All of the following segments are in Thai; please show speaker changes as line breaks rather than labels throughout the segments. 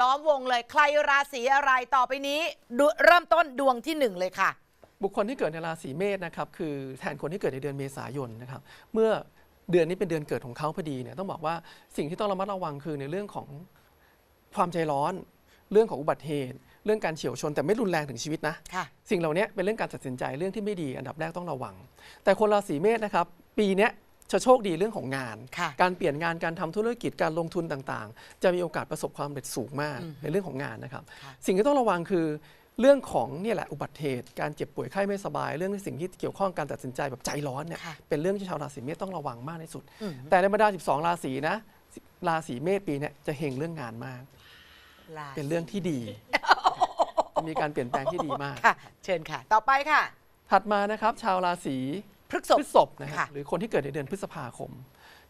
ล้อมวงเลยใครราศีอะไรต่อไปนี้ดูเริ่มต้นดวงที่หนึ่งเลยค่ะ
บุคคลที่เกิดในราศีเมษนะครับคือแทนคนที่เกิดในเดือนเมษายนนะครับเมื่อเดือนนี้เป็นเดือนเกิดของเขาพอดีเนี่ยต้องบอกว่าสิ่งที่ต้องระมัดระวังคือในเรื่องของความใจร้อน เรื่องของอุบัติเหตุ เรื่องการเฉียวชนแต่ไม่รุนแรงถึงชีวิตนะ
ค่ะ
สิ่งเหล่านี้เป็นเรื่องการตัดสินใจเรื่องที่ไม่ดีอันดับแรกต้องระวัง แต่คนราศีเมษนะครับปีเนี้ย จะโชคดีเรื่องของงาน
ค่ะ
การเปลี่ยนงานการทำธุรกิจการลงทุนต่างๆ จะมีโอกาสประสบความสำเร็จสูงมาก
อืม
ในเรื่องของงานนะครับ
ค่ะ
สิ่งที่ต้องระวังคือเรื่องของเนี่ยแหละอุบัติเหตุการเจ็บป่วยไข้ไม่สบาย เรื่องสิ่งที่เกี่ยวข้องการตัดสินใจแบบใจร้อนเนี่ย
ค่ะ
เป็นเรื่องที่ชาวราศีเมษต้องระวังมากที่สุด
อืม
แต่ในบรรดา 12 ราศีนะราศีเมษปีเนี้จะเฮงเรื่องงานมาก
ราศี
เป็นเรื่องที่ดีจะมีการเปลี่ยนแปลงที่ดีมาก
ค่ะเชิญค่ะ ต่อไปค่ะ
ถัดมานะครับ ชาวราศี
พฤกษภ
พฤษภนะครั
ค่ะ
บหรือคนที่เกิดในเดือนพฤษภาคม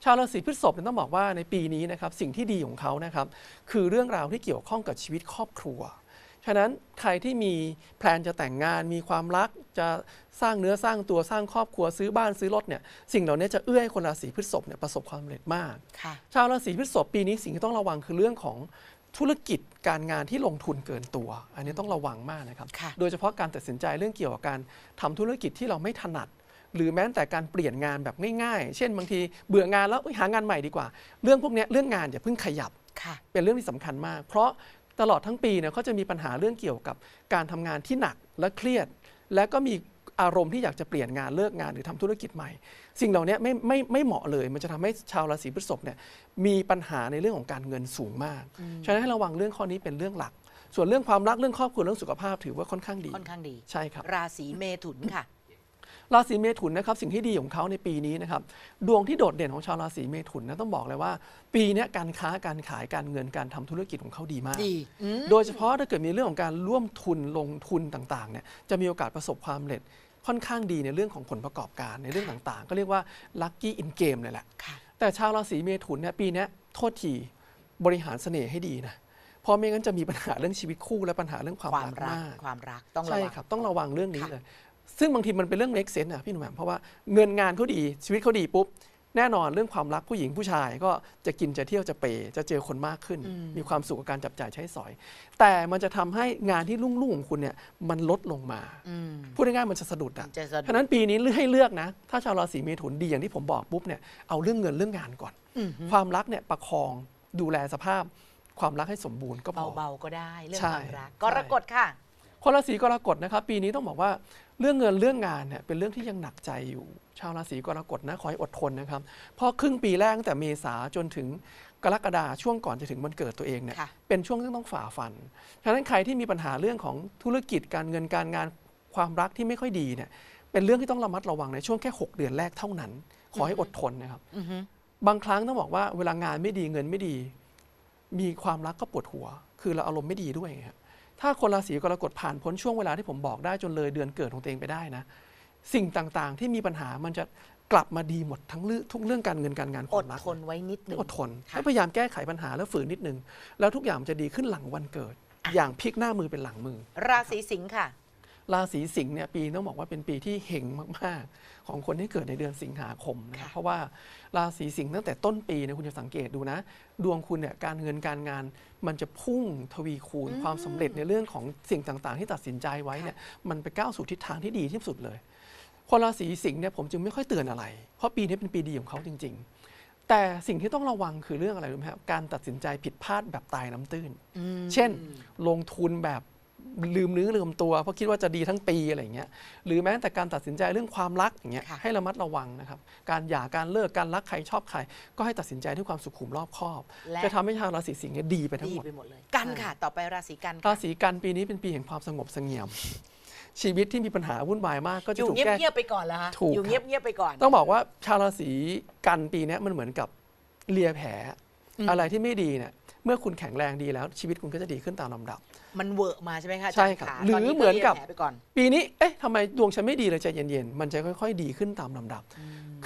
ชาวราศีพฤษภเนี่ยต้องบอกว่าในปีนี้นะครับสิ่งที่ดีของเขานะครับคือเรื่องราวที่เกี่ยวข้องกับชีวิตครอบครัวฉะนั้นใครที่มีแพลนจะแต่งงานมีความรักจะสร้างเนื้อสร้างตัวสร้างครอบครัวซื้อบ้านซื้อรถเนี่ยสิ่งเหล่านี้จะเอื้อให้คนราศีพฤษภเนี่ยประสบความสำเร็จมาก
ค่ะ
ชาวราศีพฤษภปีนี้สิ่งที่ต้องระวังคือเรื่องของธุรกิจการงานที่ลงทุนเกินตัว อันนี้ต้องระวังมากนะครับ
ค่ะ
โดยเฉพาะการตัดสินใจเรื่องเกี่ยวกับการทำธุรกิจที่เราไม่ถนัด หรือแม้แต่การเปลี่ยนงานแบบง่ายๆ เช่นบางทีเบื่องานแล้วเอ้ยหางานใหม่ดีกว่า เรื่องพวกเนี้ยเรื่องงานอย่าเพิ่งขยับ
ค่ะ
เป็นเรื่องที่สำคัญมาก เพราะตลอดทั้งปีเนี่ยเขาจะมีปัญหาเรื่องเกี่ยวกับการทำงานที่หนักและเครียด และก็มีอารมณ์ที่อยากจะเปลี่ยนงานเลิกงานหรือทำธุรกิจใหม่ สิ่งเหล่านี้ไม่ไม่ไม่เหมาะเลย มันจะทำให้ชาวราศีพฤษภเนี่ยมีปัญหาในเรื่องของการเงินสูงมาก ฉะนั้นให้ระวังเรื่องข้อนี้เป็นเรื่องหลัก ส่วนเรื่องความรักเรื่องครอบครัวเรื่องสุขภาพถือว่าค่อนข้างดี
ค่อนข้างดี
ใช่ครับ
ราศีเมถุนค่ะ
ราศีเมถุนนะครับสิ่งที่ดีของเขาในปีนี้นะครับดวงที่โดดเด่นของชาวราศีเมถุนนะต้องบอกเลยว่า ปีเนี้ยการค้าการขายการเงินการทำธุรกิจของเขาดีมาก
ดีอืม
โดยเฉพาะถ้าเกิดมีเรื่องของการร่วมทุนลงทุนต่างๆเนี่ยจะมีโอกาสประสบความสำเร็จค่อนข้างดีในเรื่องของผลประกอบการในเรื่องต่างๆ ก็เรียกว่า lucky in game เลยแหละ
ค่ะ
แต่ชาวราศีเมถุนเนี่ยปีเนี้ยโทษทีบริหารเสน่ห์ให้ดีนะเพราะไม่งั้นจะมีปัญหาเรื่องชีวิตคู่และปัญหาเรื่องความ
ความ
รัก
รัก
มาก
ความรักต้องระ
ใช่
วัง
ครับต้องระวังเรื่องนี้
ค่ะ
เลย ซึ่งบางทีมันเป็นเรื่องเล็กเซนอะพี่หนุ่มแหม่มเพราะว่าเงินงานเขาดีชีวิตเขาดีปุ๊บแน่นอนเรื่องความรักผู้หญิงผู้ชายก็จะกินจะเที่ยวจะเปย์จะเจอคนมากขึ้น มีความสุขกับการจับจ่ายใช้สอย แต่มันจะทำให้งานที่รุ่งๆของคุณเนี่ยมันลดลงมา
อืม
พูดง่ายๆมันจะสะดุดอะ
จะสะดุด
ฉะนั้นปีนี้ให้เลือกนะ ถ้าชาวราศีเมถุนดีอย่างที่ผมบอกปุ๊บเนี่ยเอาเรื่องเงินเรื่องงานก่อน
อืม
ความรักเนี่ยประคองดูแลสภาพ ความรักให้สมบูรณ์ก็พอ
เบาๆก็ได้เรื่อง
ใช่
ความรัก
ใช่
กรกฎค่ะ
คนราศีกรกฎนะครับ ปีนี้ต้องบอกว่าเรื่องเงินเรื่องงานเนี่ยเป็นเรื่องที่ยังหนักใจอยู่ ชาวราศีกรกฎนะขอให้อดทนนะครับเพราะครึ่งปีแรกตั้งแต่เมษาจนถึงกรกฎาช่วงก่อนจะถึงวันเกิดตัวเองเนี่ย
ค่ะ
เป็นช่วงที่ต้องฝ่าฟันฉะนั้นใครที่มีปัญหาเรื่องของธุรกิจการเงินการงานความรักที่ไม่ค่อยดีเนี่ยเป็นเรื่องที่ต้องระมัดระวังในช่วงแค่ 6 เดือนแรกเท่านั้น ขอให้อดทนนะครับ
อือฮึ
บางครั้งต้องบอกว่าเวลางานไม่ดีเงินไม่ดี มีความรักก็ปวดหัว คือเราอารมณ์ไม่ดีด้วยไงครับ ถ้าคนราศีกรกฎผ่านพ้นช่วงเวลาที่ผมบอกได้จนเลยเดือนเกิดของตัวเองไปได้นะ สิ่งต่างๆที่มีปัญหามันจะกลับมาดีหมดทั้งเรื่องทุกเรื่องการเงินการงานค
อ
วา
ด
มรัก
ทนไว้นิดหนึง
อดทน
ค่ะ
ให้พยายามแก้ไขปัญหาแล้วฝืนนิดนึง แล้วทุกอย่างมันจะดีขึ้นหลังวันเกิด
อะ
อย่างพลิกหน้ามือเป็นหลังมือ
ราศีสิงค์ค่ะ
ราศีสิงห์เนี่ยปีต้องบอกว่าเป็นปีที่เฮงมากๆ ของคนที่เกิดในเดือนสิงหาคมนะ
ค่ะ
เพราะว่าราศีสิงห์ตั้งแต่ต้นปีเนี่ยคุณจะสังเกตดูนะ ดวงคุณเนี่ยการเงินการงานมันจะพุ่งทวีคูณความสำเร็จในเรื่องของสิ่งต่างๆ ที่ตัดสินใจไว้เนี่ยมันไปก้าวสู่ทิศทางที่ดีที่สุดเลยคนราศีสิงห์เนี่ยผมจึงไม่ค่อยเตือนอะไร เพราะปีนี้เป็นปีดีของเขาจริง ๆแต่สิ่งที่ต้องระวังคือเรื่องอะไรรู้ไหมครับการตัดสินใจผิดพลาดแบบตายน้ำตื้น เช่น ลงทุนแบบ ลืมเนื้อลืมตัว เพราะคิดว่าจะดีทั้งปีอะไรอย่างเงี้ยหรือแม้แต่การตัดสินใจเรื่องความรักอย่างเงี้ย
ค่ะ
ให้ระมัดระวังนะครับ การหย่าการเลิกการรักใครชอบใคร ก็ให้ตัดสินใจด้วยความสุขุมรอบคอบ
และ
จะทำให้ชาวราศีสิงห์เนี่ยดีไปทั้ง
ดี
หมด
ไปหมดเลยกันค่ะ ต่อไปราศีกัน
รา
ค่ะ
ศีกันปีนี้เป็นปีแห่งความสงบเสงี่ยมชีวิตที่มีปัญหาวุ่นวายมากก็
อ
จะ
ยู่
ถูก
เงียบ
แก้
เงียบๆไปก่อนแล้วฮะ
ถูก
อยู่
ครับ
เงียบเงียบๆไปก่อน
ต้องบอกว่าชาวราศีกันปีเนี้ยมันเหมือนกับเลียแผล
อืม
อะไรที่ไม่ดีเนี่ย เมื่อคุณแข็งแรงดีแล้วชีวิตคุณก็จะดีขึ้นตามลำดับ
มันเวอร์มาใช่ไหมคะาจาย์
ใช่ครับะหรือ
ต
เหมือนกับ
ลียแผลไปก่อน
ปีนี้เอ๊ะทำไมดวงฉันไม่ดีเลยใจเย็นๆมันจะค่อย ๆ ดีขึ้นตามลำดับ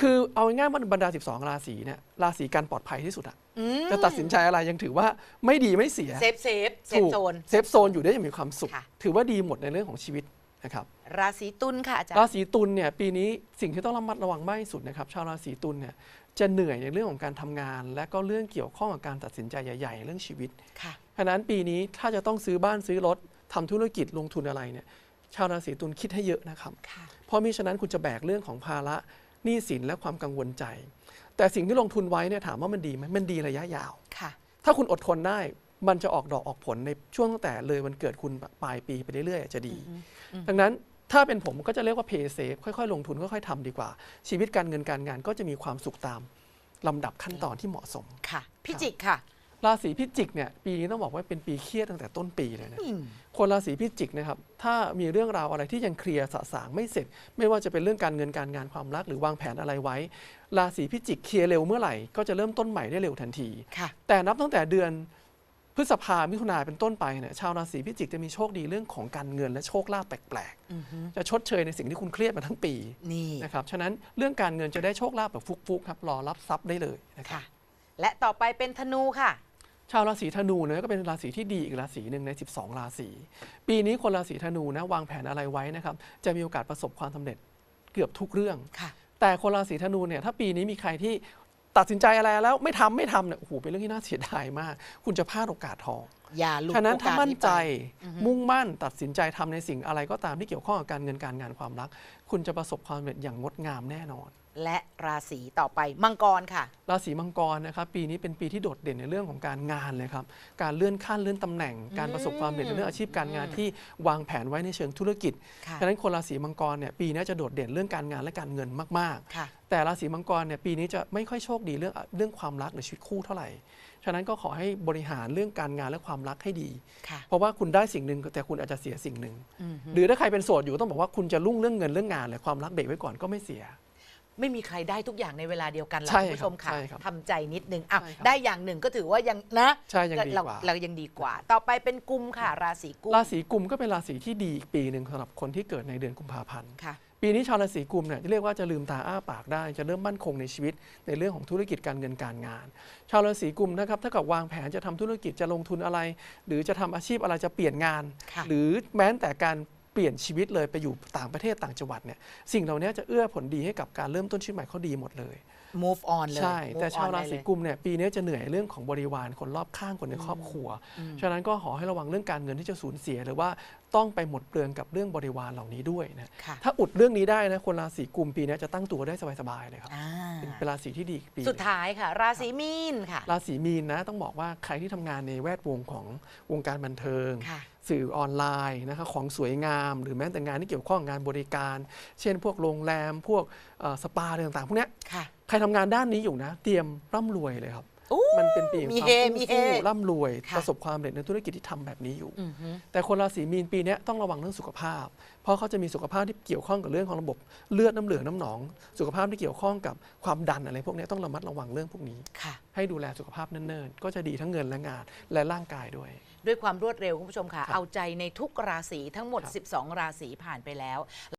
คือเอาง่ายๆว่าบรรดา 12 ราศีเนี่ยราศีกันปลอดภัยที่สุดอะ
อืม
จะตัดสินใจอะไรยังถือว่าไม่ดีไม่เสีย
เซฟเซฟเซฟ
ถูก
โซน
เซฟโซนอยู่ได้อย่างมีความสุข
ค่ะ
ถือว่าดีหมดในเรื่องของชีวิต นะครับ
ราศีตุลค่ะอาจาร
รา
ย์
ศีตุลเนี่ยปีนี้สิ่งที่ต้องระมัดระวังมากที่สุดนะครับชาวราศีตุลเนี่ยจะเหนื่อยในเรื่องของการทำงาน และก็เรื่องเกี่ยวข้องกับการตัดสินใจใหญ่ๆ เรื่องชีวิต
ค่ะ
ฉฉะนั้นปีนี้ถ้าจะต้องซื้อบ้านซื้อรถทำธุรกิจลงทุนอะไรเนี่ยชาวราศีตุลคิดให้เยอะนะครับ
ค่ะ
เพราะมิฉะนั้นคุณจะแบกเรื่องของภาระหนี้สินและความกังวลใจ แต่สิ่งที่ลงทุนไว้เนี่ยถามว่ามันดีไหมมันดีระยะยาว
ค่ะ
ถ้าคุณอดทนได้ มันจะออกดอกออกผลในช่วงตั้งแต่เลยวันเกิดคุณปลายปีไปเรื่อยๆจะดี ดังนั้นถ้าเป็นผมก็จะเรียกว่า pay safe ค่อยๆ ลงทุนค่อยๆทำดีกว่า ชีวิตการเงินการงานก็จะมีความสุขตามลำดับขั้นตอนที่เหมาะสม
ค่ะพิจิกค่ะ
ราศีพิจิกเนี่ยปีนี้ต้องบอกว่าเป็นปีเครียดตั้งแต่ต้นปีเลยนะ
อืม
คนราศีพิจิกนะครับถ้ามีเรื่องราวอะไรที่ยังเคลียร์สะสางไม่เสร็จ ไม่ว่าจะเป็นเรื่องการเงินการงานความรักหรือวางแผนอะไรไว้ ราศีพิจิกเคลียร์เร็วเมื่อไหร่ก็จะเริ่มต้นใหม่ได้เร็วทันที
ค่ะ
แต่นับตั้งแต่เดือน พฤษภามิถุนาเป็นต้นไปเนี่ยชาวราศีพิจิกจะมีโชคดีเรื่องของการเงินและโชคลาภแปลก
อือฮึ
ๆจะชดเชยในสิ่งที่คุณเครียดมาทั้งปี
นี่
นะครับฉะนั้นเรื่องการเงินจะได้โชคลาภแบบฟุกๆครับรอรับทรัพย์ได้เลยนะครับ
ค่ะและต่อไปเป็นธนูค่ะ
ชาวราศีธนูเนี่ยก็เป็นราศีที่ดีอีกราศีหนึ่งใน 12 ราศีปีนี้คนราศีธนูนะวางแผนอะไรไว้นะครับจะมีโอกาสประสบความสำเร็จเกือบทุกเรื่อง
ค่ะ
แต่คนราศีธนูเนี่ยถ้าปีนี้มีใครที่ ตัดสินใจอะไรแล้วไม่ทำไม่ทำเนี่ยโอ้โหเป็นเรื่องที่น่าเสียดายมาก คุณจะพลาดโอกาสทอง
อย่าหลุด
ฉะนั้น
โอกา
ถ้า
ส
มั่นใจ
ไป
มุ่งมั่นตัดสินใจทำในสิ่งอะไรก็ตามที่เกี่ยวข้องกับการเงินการงานความรัก คุณจะประสบความสำเร็จอย่างงดงามแน่นอน
และราศีต่อไปมังกรค่ะ
ราศีมังกรนะครับปีนี้เป็นปีที่โดดเด่นในเรื่องของการงานเลยครับการเลื่อนขั้นเลื่อนตำแหน่ง การประสบความสำเร็จในเรื่องอาชีพการงานที่วางแผนไว้ในเชิงธุรกิจ
ค่ะ
ฉะนั้นคนราศีมังกรเนี่ยปีนี้จะโดดเด่นเรื่องการงานและการเงินมาก
ค่ะ
ๆ แต่ราศีมังกรเนี่ยปีนี้จะไม่ค่อยโชคดีเรื่องเรื่องความรักหรือชีวิตคู่เท่าไหร่ ฉะนั้นก็ขอให้บริหารเรื่องการงานและความรักให้ดี
ค่ะ
เพราะว่าคุณได้สิ่งหนึ่งแต่คุณอาจจะเสียสิ่งหนึ่ง
อือฮึ
หรือถ้าใครเป็นโสดอยู่ต้องบอกว่าคุณจะรุ่งเรื่องเงินเรื่องงานเลยความรักเบรกไว้ก่อนก็ไม่เสีย
ไม่มีใครได้ทุกอย่างในเวลาเดียวกันหรอก
ใช่
คุณผู้ชม
ครับ
ค่ะ
ใช่ครับ
ทำใจนิดนึงอะ
ใช่ครับ
ได้อย่างหนึ่งก็ถือว่ายังนะ
ใช่ยังดี
เรา
กว่า
เรายังดีกว่า ต่อไปเป็นกุมค่ะ ราศีกุม
ราศีกุมก็เป็นราศีที่ดีอีกปีหนึ่งสำหรับคนที่เกิดในเดือนกุมภาพันธ์
ค่ะ
ปีนี้ชาวราศีกุมเนี่ยจะเรียกว่าจะลืมตาอ้าปากได้ จะเริ่มมั่นคงในชีวิตในเรื่องของธุรกิจการเงินการงาน ชาวราศีกุมนะครับถ้ากับวางแผนจะทำธุรกิจจะลงทุนอะไร หรือจะทำอาชีพอะไรจะเปลี่ยนงาน
ค่ะ
หรือแม้แต่การ เปลี่ยนชีวิตเลยไปอยู่ต่างประเทศต่างจังหวัดเนี่ยสิ่งเหล่านี้จะเอื้อผลดีให้กับการเริ่มต้นชีวิตใหม่เขาดีหมดเลย
move on เลย
ใช่
move
แต่ชาว
on
ราศี
ได้เลย
กุมเนี่ยปีนี้จะเหนื่อยเรื่องของบริวารคนรอบข้างคนในครอบครัว ฉะนั้นก็ขอให้ระวังเรื่องการเงินที่จะสูญเสีย หรือว่าต้องไปหมดเปลืองกับเรื่องบริวารเหล่านี้ด้วยนะ
ค่ะ
ถ้าอุดเรื่องนี้ได้นะคนราศีกุมปีนี้จะตั้งตัวได้สบายๆเลยครับ
อ่า
เป็นเป็นราศีที่ดีอีกปี
สุดท้ายค่ะ ราศีมีนค่ะ
ราศีมีนนะต้องบอกว่าใครที่ทำงานในแวดวงของวงการบันเทิง
ค่ะ
สื่อออนไลน์นะครับของสวยงาม หรือแม้แต่งานที่เกี่ยวข้องกับงานบริการ เช่น พวกโรงแรม พวกเอ่อสปาอะไรต่างๆ พวกเนี้ย
ค่ะ
ใครทำงานด้านนี้อยู่นะ เตรียมร่ำรวยเลยครับ
อู้
มันเป็นปีแห่ง
มี
ความ
เฮ
ฟุ่ง
มีเฮ
ฟูร่ำรวย
ค่ะ
ประสบความสำเร็จในธุรกิจที่ทำแบบนี้อยู่
อือฮึ
แต่คนราศีมีนปีเนี้ยต้องระวังเรื่องสุขภาพ เพราะเขาจะมีสุขภาพที่เกี่ยวข้องกับเรื่องของระบบเลือดน้ำเหลืองน้ำหนอง สุขภาพที่เกี่ยวข้องกับความดันอะไรพวกเนี้ยต้องระมัดระวังเรื่องพวกนี้
ค่ะ
ให้ดูแลสุขภาพเนิ่นๆ ก็จะดีทั้งเงินและงานและร่างกายด้วย
ด้วยความรวดเร็วคุณผู้ชมค่ะ
ครับ
เอาใจในทุกราศีทั้งหมด
ครับ
12 ราศีผ่านไปแล้ว